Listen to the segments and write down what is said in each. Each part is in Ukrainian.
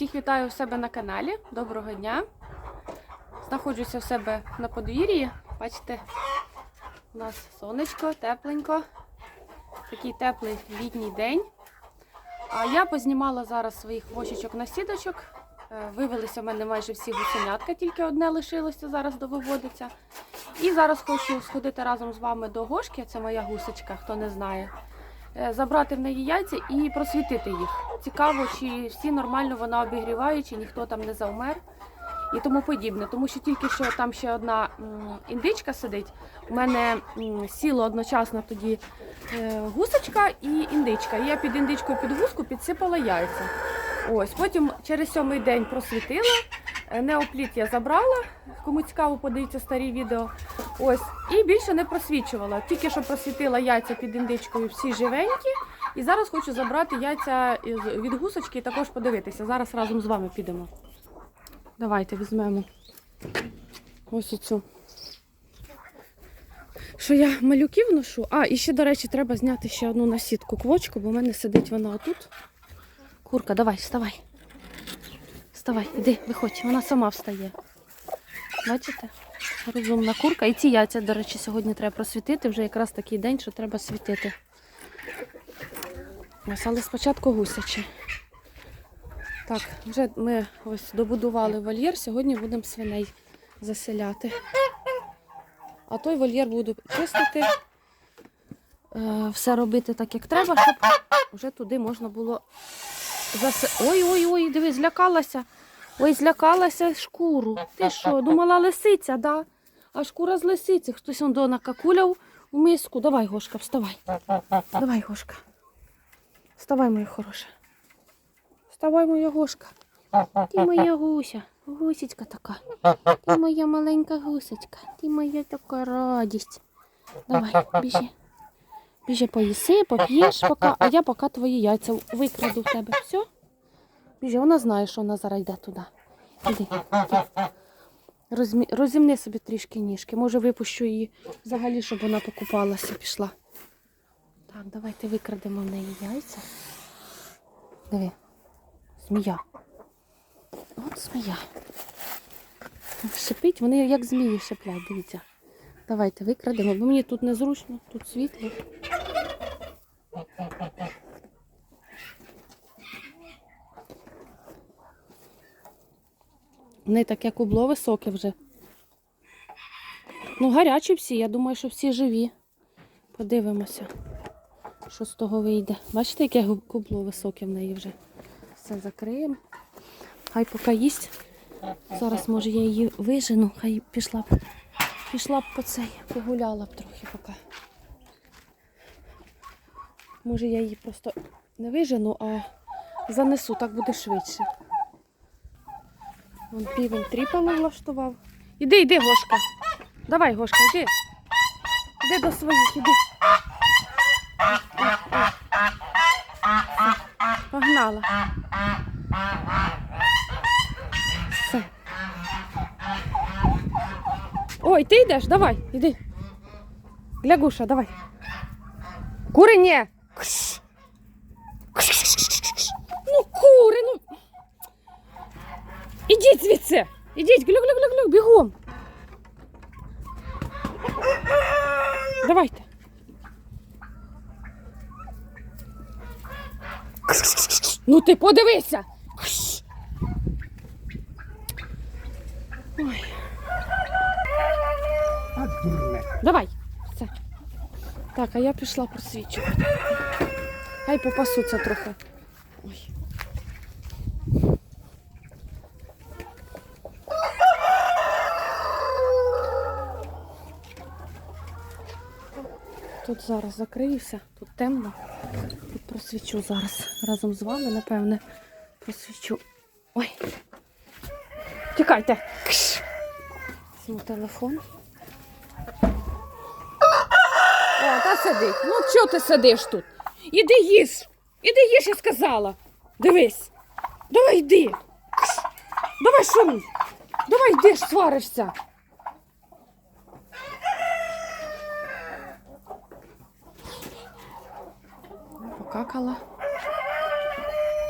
Всіх вітаю у себе на каналі. Доброго дня. Знаходжуся в себе на подвір'ї. Бачите, у нас сонечко, тепленько. Такий теплий літній день. А я познімала зараз своїх вошечок на сідочок. Е, Вивелися в мене майже всі гусенятка, тільки одне лишилося, зараз довиводиться. І зараз хочу сходити разом з вами до Гошки, це моя гусечка, хто не знає. Е, Забрати в неї яйця і просвітити їх. Цікаво, чи всі нормально вона обігріває, чи ніхто там не завмер і тому подібне. Тому що тільки що там ще одна індичка сидить. У мене сіло одночасно тоді е, гусочка і індичка. І я під індичкою під гуску підсипала яйця. Ось, потім через сьомий день просвітила. Неопліт я забрала. Кому цікаво, подивіться старі відео. Ось, і більше не просвічувала. Тільки що просвітила яйця під індичкою всі живенькі. І зараз хочу забрати яйця від гусочки і також подивитися. Зараз разом з вами підемо. Давайте візьмемо ось цю. Що я малюків ношу? А, і ще, до речі, треба зняти ще одну насідку квочку, бо в мене сидить вона отут. Курка, давай, вставай. Вставай, іди, виходь, вона сама встає. Бачите? Розумна курка. І ці яйця, до речі, сьогодні треба просвітити. Вже якраз такий день, що треба світити. Ось, але спочатку гусячі. Так, вже ми ось добудували вольєр, сьогодні будемо свиней заселяти. А той вольєр буду чистити, е, все робити так, як треба, щоб вже туди можна було засе... Ой-ой-ой, диви, злякалася. Ой, злякалася шкуру. Ти що, думала лисиця, да? А шкура з лисиці. Хтось он до накакуляв у миску. Давай, Гошка, вставай. Давай, Гошка. Вставай, моя хороша. Вставай, моя Гошка. Ти моя гуся, гусечка така. Ти моя маленька гусечка. Ти моя така радість. Давай, біжи. Біжи поїси, поп'єш, поки, а я поки твої яйця викраду в тебе. Все? Біжи, вона знає, що вона зараз йде туди. Іди. іди. Розімни собі трішки ніжки. Може, випущу її взагалі, щоб вона покупалася, пішла. Так, давайте викрадемо в неї яйця. Диви. Змія. От змія. Шипить, вони як змії шиплять, дивіться. Давайте викрадемо, бо мені тут незручно, тут світло. Вони таке кубло високе вже. Ну, гарячі всі, я думаю, що всі живі. Подивимося, що з того вийде. Бачите, яке кубло високе в неї вже. Все закриємо. Хай поки їсть. Зараз, може, я її вижену, хай пішла б, пішла б по цей, погуляла б трохи поки. Може, я її просто не вижену, а занесу, так буде швидше. Вон півень тріпало влаштував. Іди, іди, Гошка. Давай, Гошка, йди. Іди до своїх, іди. Погнала. Все. Ой, ти йдеш, давай, іди. Глягуша, давай. Кури, ні. Кш. Ну, кури, ну. Звідси. Ідіть, глю-глю-глю-глю, бігом. Давайте. Ну ти подивися. Ой. Давай. Все. Так, а я пішла просвічувати. Хай попасуться трохи. Тут зараз закриюся, тут темно. Тут просвічу зараз разом з вами, напевне, просвічу. Ой. Тікайте. Візьму телефон. О, та сидить. Ну чого ти сидиш тут? Іди їж. Іди їж, я сказала. Дивись. Давай йди. Давай шумій. Давай йди сваришся. Покакала.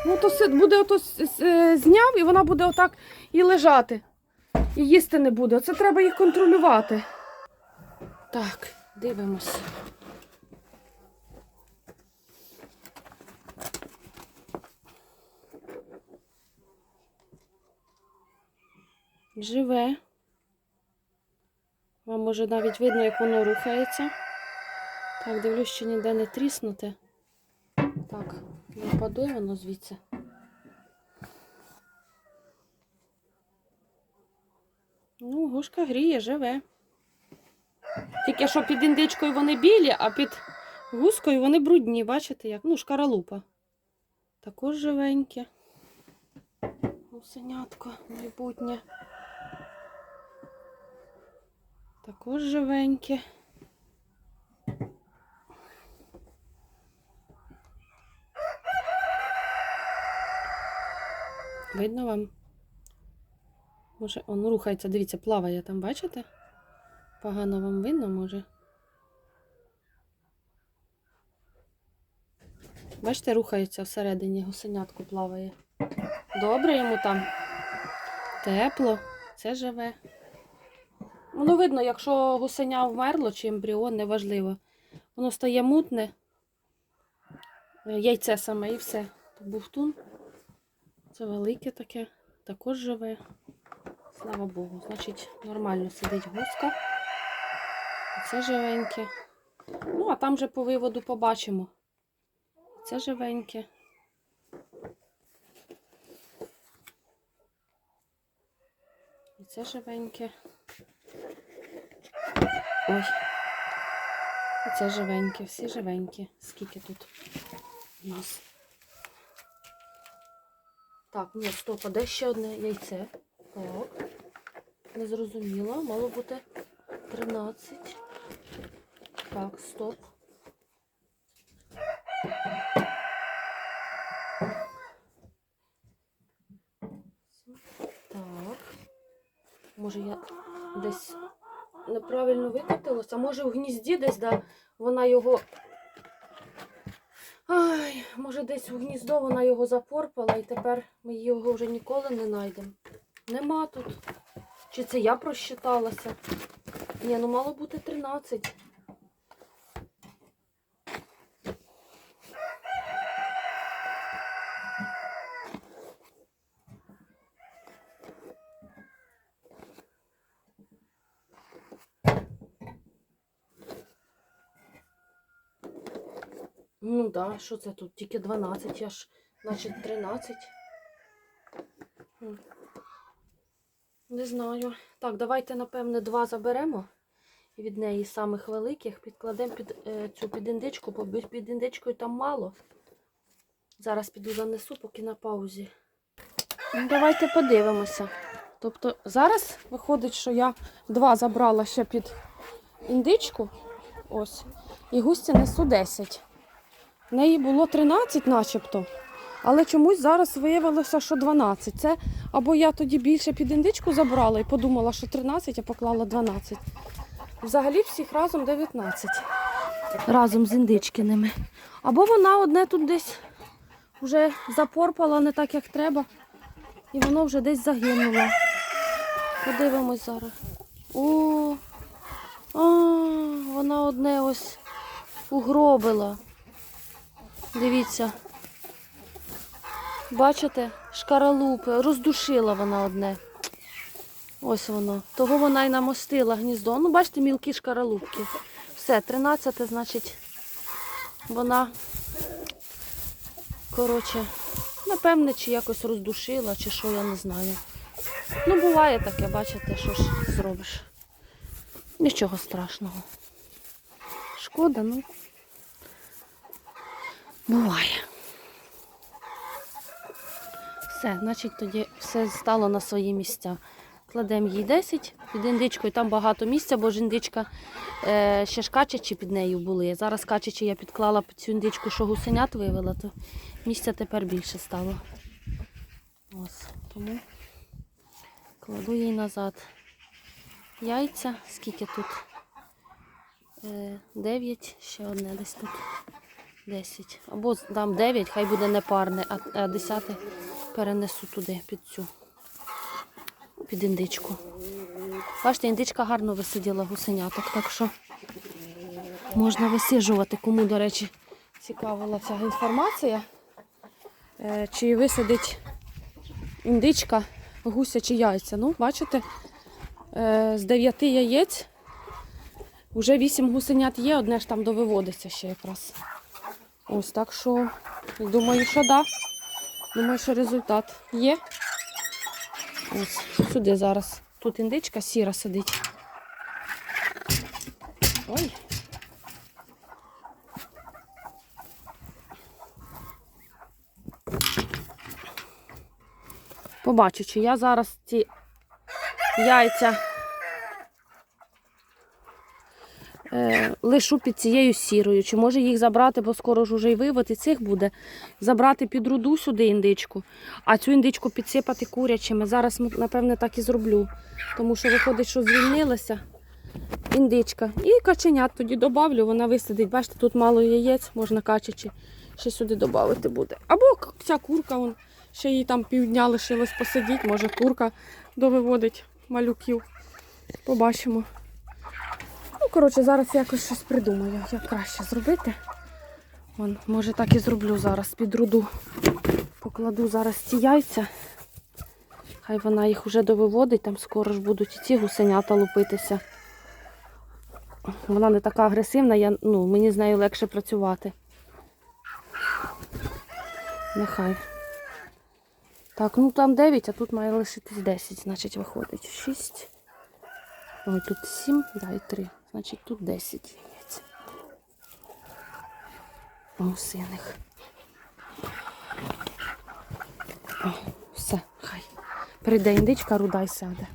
Ну, то си- буде ото е, зняв, і вона буде отак і лежати. І їсти не буде. Оце треба їх контролювати. Так, дивимось. Живе. Вам може навіть видно, як воно рухається. Так, дивлюсь, що ніде не тріснуте. Не впаде воно звідси. Ну, гушка гріє, живе. Тільки що під індичкою вони білі, а під гускою вони брудні, бачите як? Ну, шкаралупа. Також живеньке. Гусенятко майбутнє. Також живеньке. Видно вам? Може, он рухається, дивіться, плаває там, бачите? Погано вам видно, може. Бачите, рухається всередині, гусенятко плаває. Добре йому там. Тепло, це живе. Воно видно, якщо гусеня вмерло чи ембріон, неважливо. Воно стає мутне. Е, Яйце саме і все. Бухтун. Це велике таке, також живе. Слава Богу. Значить, нормально сидить гуска. Це живеньке. Ну, а там же по виводу побачимо. Це живеньке. І це живеньке. Ой. І це живеньке, всі живенькі. Скільки тут у нас? Так, ні, стоп, а де ще одне яйце? Так. Не зрозуміло, мало бути 13. Так, стоп. Так. Може я десь неправильно викотилася, а може в гнізді десь, да, вона його. Може десь в гніздо вона його запорпала і тепер ми його вже ніколи не знайдемо. Нема тут. Чи це я просчиталася? Ні, ну мало бути 13. Да, що це тут? Тільки 12, я ж, значить, 13. Не знаю. Так, давайте, напевне, два заберемо. Від неї самих великих підкладемо під е, цю під індичку, бо під індичкою там мало. Зараз піду занесу, поки на паузі. Ну, давайте подивимося. Тобто зараз виходить, що я два забрала ще під індичку. Ось. І густі несу 10. В неї було 13 начебто. Але чомусь зараз виявилося, що 12. Це або я тоді більше під індичку забрала і подумала, що 13, а поклала 12. Взагалі всіх разом 19. Разом з індичкиними. Або вона одне тут десь вже запорпала не так, як треба. І воно вже десь загинуло. Подивимось зараз. О, а, вона одне ось угробила. Дивіться. Бачите, шкаралупи, роздушила вона одне. Ось воно. Того вона й намостила гніздо. Ну, бачите, мілкі шкаралупки. Все, 13, значить, вона, коротше, напевне, чи якось роздушила, чи що, я не знаю. Ну, буває таке, бачите, що ж зробиш. Нічого страшного. Шкода, ну. Буває. Все, значить тоді все стало на свої місця. Кладемо їй 10 під індичкою, там багато місця, бо ж індичка е, ще ж качачі під нею були. Зараз качачі я підклала під цю індичку, що гусенят вивела, то місця тепер більше стало. Ось, тому кладу їй назад яйця. Скільки тут? Е, 9, ще одне десь тут. 10. Або дам 9, хай буде не парне, а, а 10 перенесу туди, під цю. Під індичку. Бачите, індичка гарно висиділа гусеняток, так що можна висиджувати. Кому, до речі, цікавила ця інформація. Е, Чи висадить індичка гусячі яйця. Ну, бачите, е, з 9 яєць вже 8 гусенят є, одне ж там довиводиться ще якраз. Ось так що думаю, що да. Думаю, що результат є. Ось сюди зараз. Тут індичка сіра сидить. Ой. Побачу, чи я зараз ці яйця е, лишу під цією сірою. Чи може їх забрати, бо скоро ж уже й вивод цих буде. Забрати під руду сюди індичку, а цю індичку підсипати курячими. Зараз, напевне, так і зроблю. Тому що виходить, що звільнилася індичка. І каченят тоді добавлю, вона висадить. Бачите, тут мало яєць, можна качачи. Ще сюди додати буде. Або ця курка, вон, ще їй там півдня лишилось посидіти, може курка довиводить малюків. Побачимо. Коротше, зараз якось щось придумаю, як краще зробити. Вон, може так і зроблю зараз під руду. Покладу зараз ці яйця. Хай вона їх вже довиводить, там скоро ж будуть і ці гусенята лупитися. Вона не така агресивна, я, ну, мені з нею легше працювати. Нехай. Так, ну там 9, а тут має лишитись 10, значить виходить. 6. Ой, тут 7, да, і 3. Значить тут 10 яєць. Гусиних. Все, хай. Прийде індичка, руда й сяде.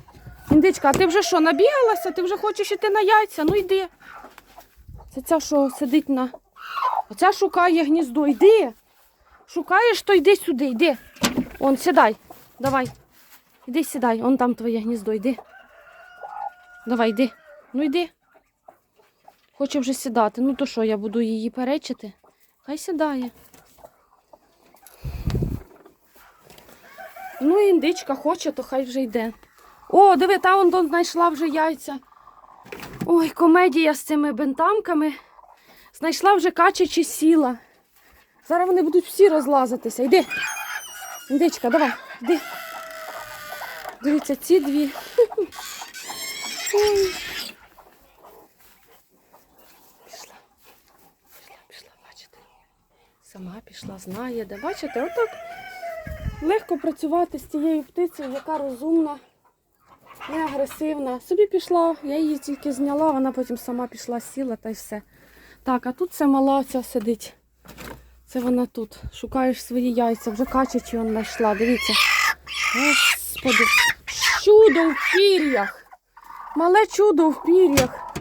Індичка, а ти вже що, набігалася? Ти вже хочеш іти на яйця? Ну йди. Це ця, що сидить на. Оця шукає гніздо. Йди. Шукаєш, то йди сюди, йди. Он, сідай. Давай. Іди сідай, он там твоє гніздо, йди. Давай, йди. Ну йди. Хоче вже сідати. Ну то що, я буду її перечити? Хай сідає. Ну, індичка хоче, то хай вже йде. О, диви, та он знайшла вже яйця. Ой, комедія з цими бентамками. Знайшла вже качачі сіла. Зараз вони будуть всі розлазитися. Йди. Індичка, давай, йди. Дивіться, ці дві. Ой. Пішла. Пішла, пішла, бачите. Сама пішла, знає, де. Бачите, отак легко працювати з цією птицею, яка розумна, не агресивна. Собі пішла, я її тільки зняла, вона потім сама пішла, сіла та й все. Так, а тут це мала ця сидить. Це вона тут. Шукаєш свої яйця, вже качачі он знайшла. Дивіться. Господи, чудо в пір'ях. Мале чудо в пір'ях.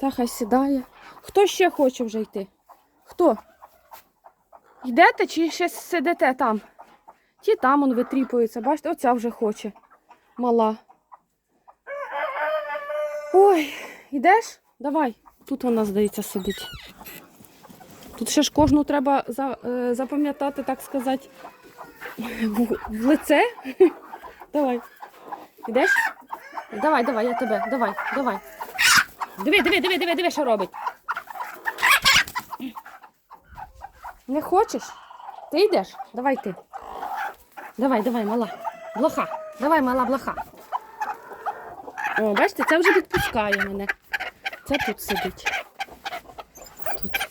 Та хай сідає. Хто ще хоче вже йти? Хто? Йдете чи ще сидите там? Ті там он витріпуються, бачите, оця вже хоче. Мала. Ой, йдеш? Давай. Тут вона, здається, сидить. Тут ще ж кожну треба е, запам'ятати, так сказати, в, в лице. Давай. Йдеш? Давай, давай, я тебе. Давай, давай. Диви, диви, диви, диви, диви, що робить. Не хочеш? Ти йдеш? Давай ти. Давай, давай, мала. Блоха. Давай, мала блоха. О, бачите, це вже відпускає мене. Це тут сидить. Тут.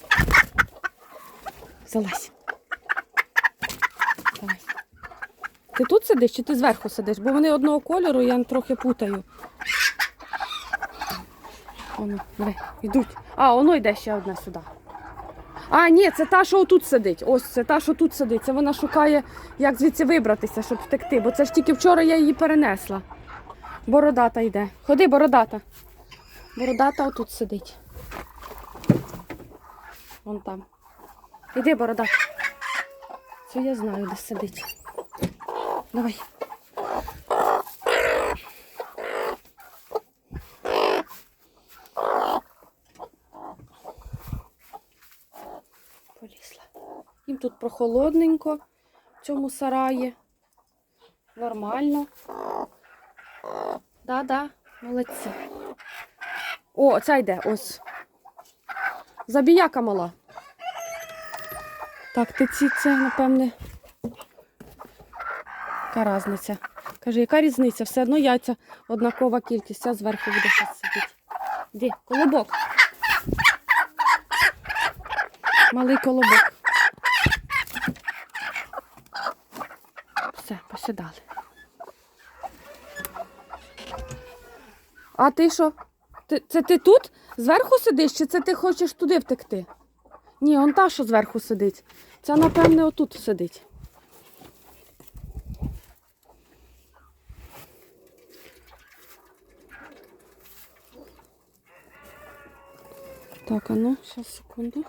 Залазь. Давай. Ти тут сидиш чи ти зверху сидиш? Бо вони одного кольору, я трохи путаю. Оно, диви, йдуть. А, воно йде ще одна сюди. А, ні, це та, що тут сидить. Ось це та, що тут сидить. Це вона шукає, як звідси вибратися, щоб втекти. Бо це ж тільки вчора я її перенесла. Бородата йде. Ходи, бородата. Бородата отут сидить. Вон там. Іди, бородата. Це я знаю, де сидить. Давай. Тут прохолодненько в цьому сараї. Нормально. Да-да, молодці. О, ця йде, ось. Забіяка мала. Так, ти ці це, напевне. Яка різниця? Каже, яка різниця? Все одно яйця однакова кількість, а зверху буде щось сидіти. Де? Колобок. Малий колобок. Все, посідали. А ти що? Це ти тут зверху сидиш, чи це ти хочеш туди втекти? Ні, он та, що зверху сидить. Ця, напевне, отут сидить. Так, а ну, зараз секунду.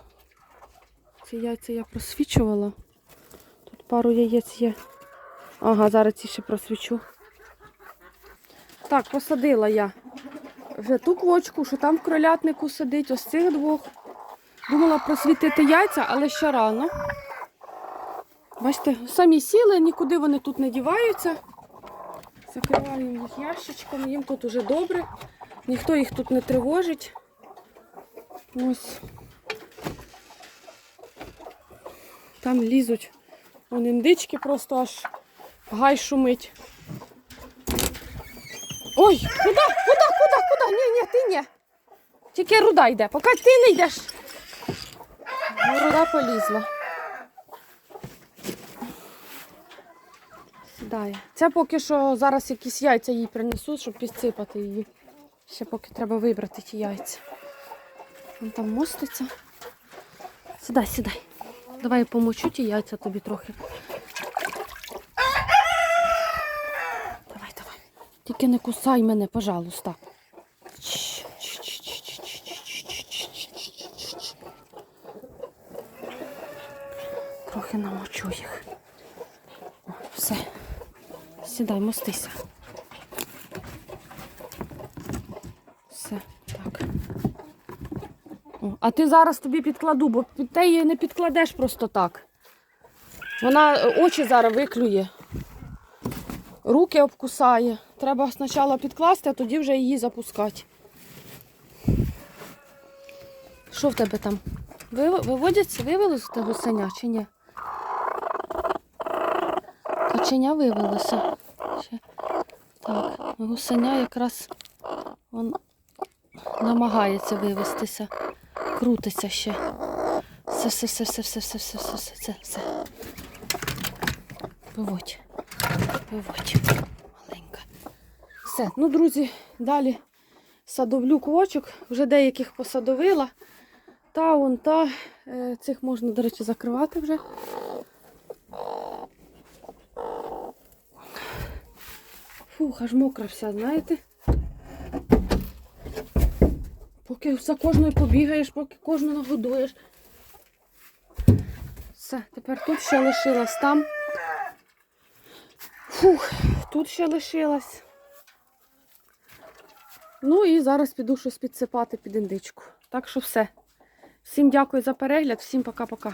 Ці яйця я просвічувала. Тут пару яєць є. Ага, зараз ці ще просвічу. Так, посадила я вже ту квочку, що там в кролятнику сидить, ось цих двох. Думала просвітити яйця, але ще рано. Бачите, самі сіли, нікуди вони тут не діваються. Закриваємо їх ящичком, їм тут уже добре. Ніхто їх тут не тривожить. Ось. Там лізуть вон індички, просто аж гай шумить. Ой, куди? Куди, куди, куди? Ні, ні, ти ні. Тільки руда йде, поки ти не йдеш. Ну, Руда полізла. Сідає. Це поки що зараз якісь яйця їй принесуть, щоб підсипати її. Ще поки треба вибрати ті яйця. Він там моститься. Сідай, сідай. Давай я помочу ті яйця тобі трохи. Тільки не кусай мене, пожалуйста. Трохи намочу їх. О, все. Сідай, мостися. Все, так. О, а ти зараз тобі підкладу, бо ти її не підкладеш просто так. Вона е, очі зараз виклює руки обкусає. Треба спочатку підкласти, а тоді вже її запускати. Що в тебе там? Виводяться, вивелося гусеня чи ні? Каченя вивелося. Так, гусеня якраз он намагається вивестися. Крутиться ще. Все, все, все, все, все, все, все, все, все, все. Виводь. Виводь. Маленька. Все. Ну, друзі, далі садовлю квочок. Вже деяких посадовила. Та вон та. Е, Цих можна, до речі, закривати вже. Фух, аж мокра вся, знаєте? Поки за кожною побігаєш, поки кожну нагодуєш. Все, тепер тут ще лишилась там. Фух, тут ще лишилась. Ну і зараз піду щось підсипати під індичку. Так що все. Всім дякую за перегляд, всім пока-пока.